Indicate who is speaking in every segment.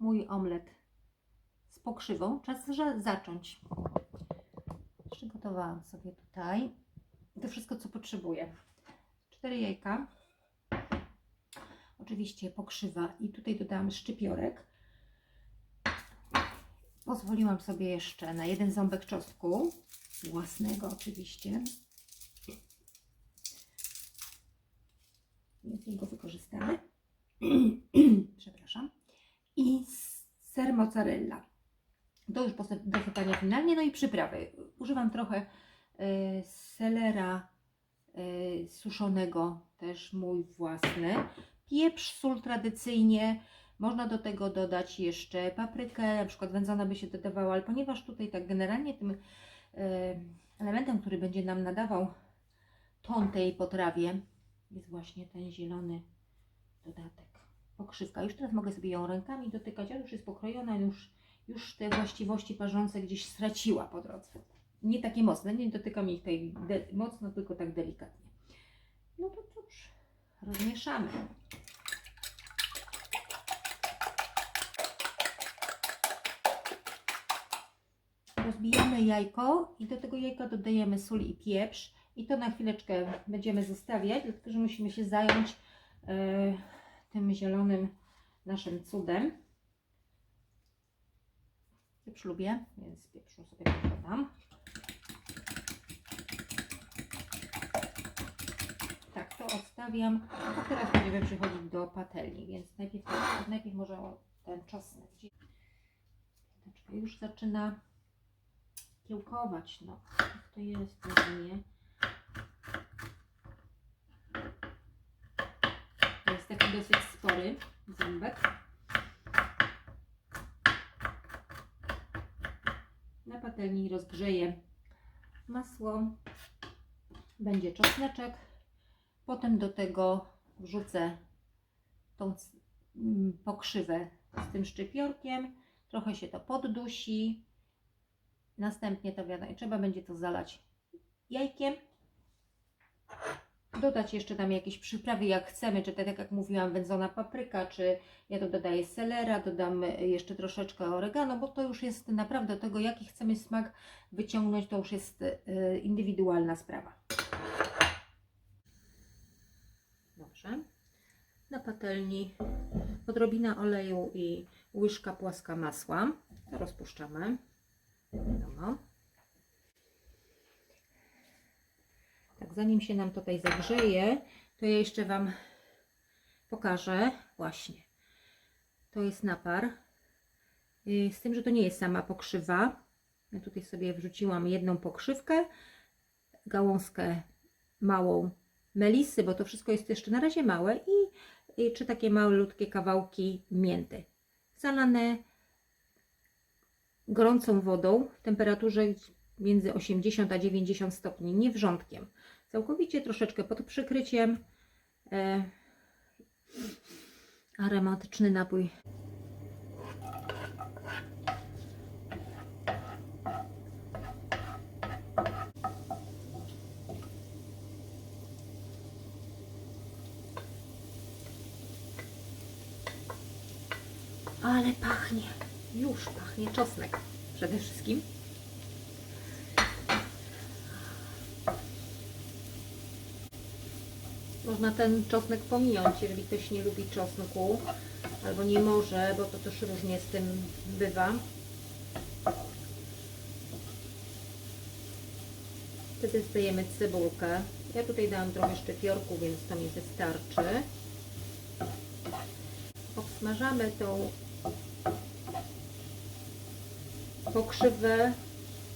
Speaker 1: mój omlet z pokrzywą. Czas zacząć. Przygotowałam sobie tutaj to wszystko, co potrzebuję. Cztery jajka. Oczywiście pokrzywa i tutaj dodałam szczypiorek. Pozwoliłam sobie jeszcze na jeden ząbek czosnku, własnego oczywiście. Więc jego wykorzystamy. Przepraszam. I ser mozzarella. To już posy- dosypania i przyprawy. Używam trochę e, selera e, suszonego, też mój własny. Pieprz, sól tradycyjnie. Można do tego dodać jeszcze paprykę, na przykład wędzona by się dodawała, ale ponieważ tutaj tak generalnie tym e, elementem, który będzie nam nadawał ton tej potrawie, jest właśnie ten zielony dodatek. Pokrzywka. Już teraz mogę sobie ją rękami dotykać, ale już jest pokrojona, już, już te właściwości parzące gdzieś straciła po drodze. Nie takie mocne, nie dotykam ich de- mocno, tylko tak delikatnie. No to cóż, rozmieszamy. Rozbijamy jajko i do tego jajka dodajemy sól i pieprz. I to na chwileczkę będziemy zostawiać, dlatego że musimy się zająć e, tym zielonym naszym cudem. Pieprz lubię, więc pieprzu sobie dodam. Tak, to odstawiam. A teraz będziemy przechodzić do patelni, więc najpierw, najpierw może ten czosnek. Piąteczka już zaczyna kiełkować, no. To jest, nie? To jest taki dosyć spory ząbek. Na patelni rozgrzeję masło. Będzie czosneczek. Potem do tego wrzucę tą mm, pokrzywę z tym szczypiorkiem. Trochę się to poddusi. Następnie to wiadomo, trzeba będzie to zalać jajkiem. Dodać jeszcze tam jakieś przyprawy, jak chcemy, czy tak jak mówiłam, wędzona papryka, czy ja to dodaję selera, dodam jeszcze troszeczkę oregano, bo to już jest naprawdę tego, jaki chcemy smak wyciągnąć, to już jest y, indywidualna sprawa. Dobrze. Na patelni odrobina oleju i łyżka płaska masła. To rozpuszczamy. Wiadomo. Tak, zanim się nam tutaj zagrzeje, to ja jeszcze Wam pokażę. Właśnie. To jest napar. Yy, Z tym, że to nie jest sama pokrzywa. Ja tutaj sobie wrzuciłam jedną pokrzywkę, gałązkę małą melisy, bo to wszystko jest jeszcze na razie małe i, i czy takie malutkie kawałki mięty. Zalane gorącą wodą w temperaturze między 80 a 90 stopni, nie wrzątkiem. Całkowicie troszeczkę pod przykryciem. E, aromatyczny napój. Ale pachnie. Już pachnie czosnek przede wszystkim. Można ten czosnek pominąć, jeżeli ktoś nie lubi czosnku albo nie może, bo to też różnie z tym bywa. Wtedy zdajemy cebulkę. Ja tutaj dałam trochę szczypiorku, więc to mi wystarczy. Obsmażamy tą pokrzywę,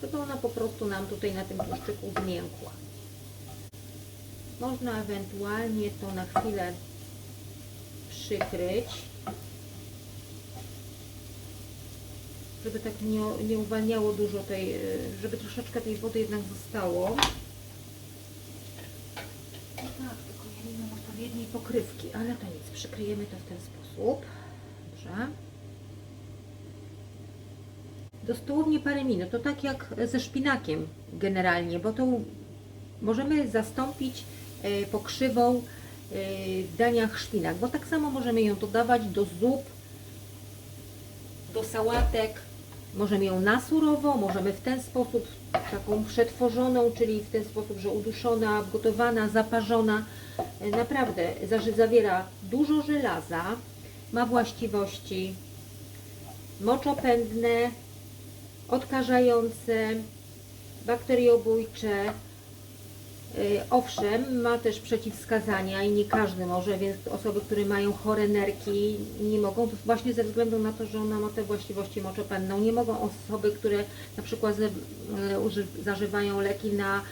Speaker 1: żeby ona po prostu nam tutaj na tym tłuszczyku zmiękła. Można ewentualnie to na chwilę przykryć, żeby tak nie, nie uwalniało dużo tej, y, żeby troszeczkę tej wody jednak zostało. No tak, tylko ja nie mam odpowiedniej pokrywki, ale to nic, przykryjemy to w ten sposób. Dobrze. Dosłownie parę minut, to tak jak ze szpinakiem generalnie, bo to możemy zastąpić e, pokrzywą e, w daniach szpinak, bo tak samo możemy ją dodawać do zup do sałatek. Możemy ją na surowo, możemy w ten sposób taką przetworzoną, czyli w ten sposób, że uduszona, gotowana, zaparzona. E, Naprawdę zawiera dużo żelaza, ma właściwości moczopędne, odkażające, bakteriobójcze. Y, Owszem, ma też przeciwwskazania i nie każdy może, więc osoby, które mają chore nerki nie mogą, właśnie ze względu na to, że ona ma te właściwości moczopędną. Nie mogą osoby, które na przykład y, zażywają leki na y,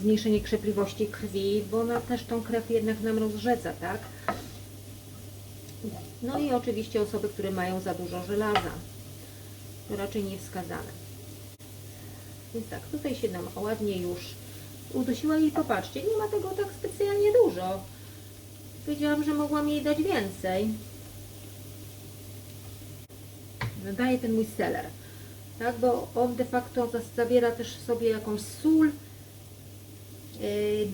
Speaker 1: zmniejszenie krzepliwości krwi, bo ona też tą krew jednak nam rozrzedza, tak? No i oczywiście osoby, które mają za dużo żelaza, to raczej nie wskazane. Więc tak, tutaj się nam ładnie już udusiła i popatrzcie, nie ma tego tak specjalnie dużo. Powiedziałam, że mogłam jej dać więcej. Dodaję ten mój seler, tak, bo on de facto zawiera też sobie jakąś sól. Yy,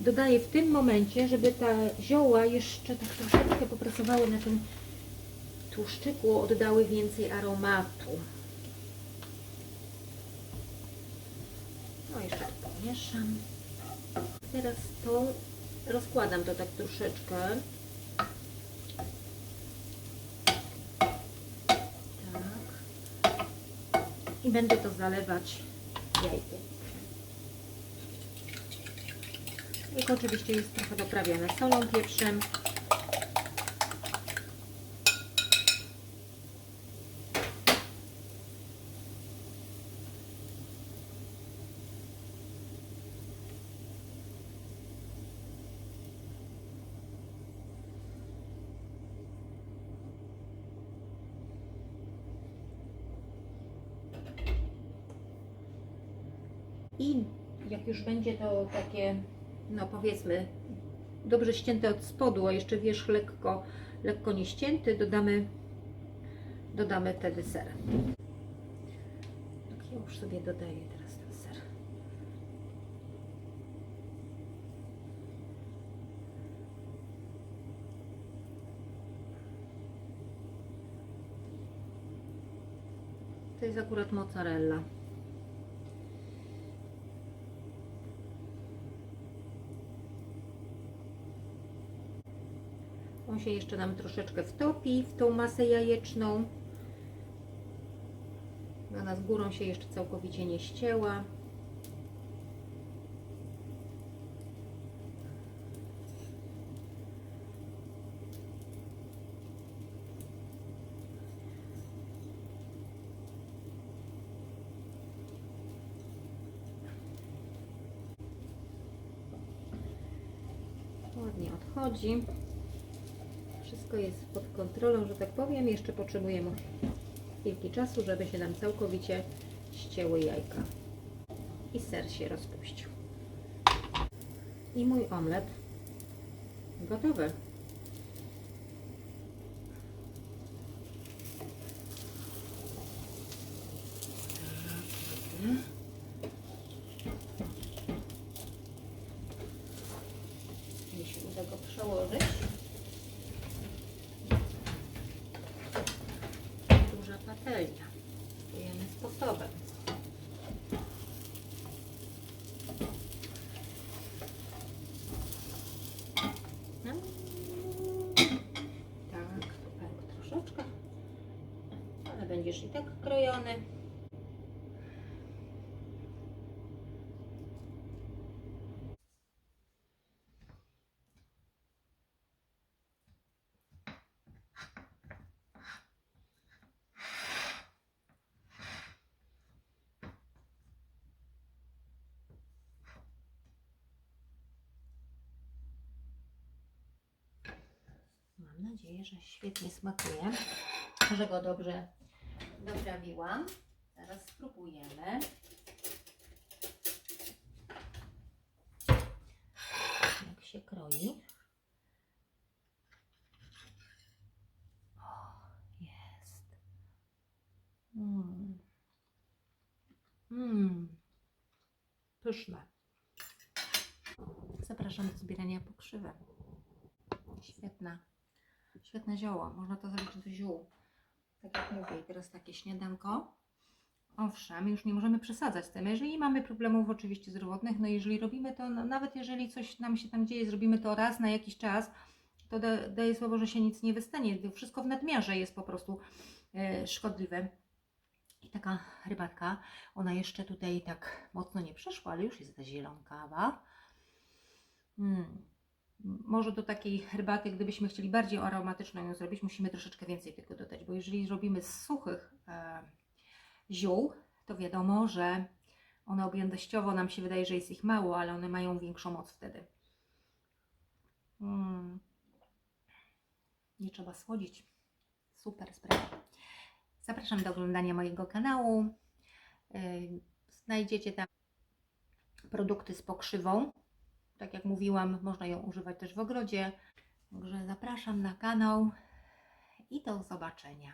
Speaker 1: dodaję w tym momencie, żeby te zioła jeszcze tak troszeczkę popracowały na tym tłuszczyku, oddały więcej aromatu. Jeszcze to pomieszam. Teraz tą rozkładam to tak troszeczkę. Tak. I będę to zalewać jajkiem. Jajko oczywiście jest trochę doprawione solą, pieprzem. I jak już będzie to takie, no powiedzmy, dobrze ścięte od spodu, a jeszcze wierzch lekko, lekko nie ścięty, dodamy, dodamy wtedy ser. Tak, ja już sobie dodaję teraz ten ser. To jest akurat mozzarella. Się jeszcze nam troszeczkę wtopi w tą masę jajeczną. Ona z górą się jeszcze całkowicie nie ścięła. Ładnie odchodzi. Wszystko jest pod kontrolą, że tak powiem. Jeszcze potrzebujemy chwilki czasu, żeby się nam całkowicie ścięły jajka. I ser się rozpuścił. I mój omlet gotowy. Tak, troszeczkę. Ale będziesz i tak krojony. Mam nadzieję, że świetnie smakuje, że go dobrze doprawiłam. Zaraz spróbujemy. Jak się kroi. O, jest. Mm. Mm. Pyszne. Zapraszam do zbierania pokrzywek. Świetna. Świetne zioło. Można to zrobić do ziół. Tak jak mówię, teraz takie śniadanko. Owszem, już nie możemy przesadzać z tym. Jeżeli mamy problemów oczywiście zdrowotnych, no jeżeli robimy to, no nawet jeżeli coś nam się tam dzieje, zrobimy to raz na jakiś czas, to da, daje słowo, że się nic nie wystanie. Wszystko w nadmiarze jest po prostu e, szkodliwe. I taka rybatka, ona jeszcze tutaj tak mocno nie przeszła, ale już jest ta zielonkawa. Mm. Może do takiej herbaty, gdybyśmy chcieli bardziej aromatyczną ją zrobić, musimy troszeczkę więcej tego dodać, bo jeżeli zrobimy z suchych e, ziół, to wiadomo, że one objętościowo nam się wydaje, że jest ich mało, ale one mają większą moc wtedy. Mm. Nie trzeba słodzić. Super sprawa. Zapraszam do oglądania mojego kanału. Yy, Znajdziecie tam produkty z pokrzywą. Tak jak mówiłam, można ją używać też w ogrodzie. Także zapraszam na kanał i do zobaczenia.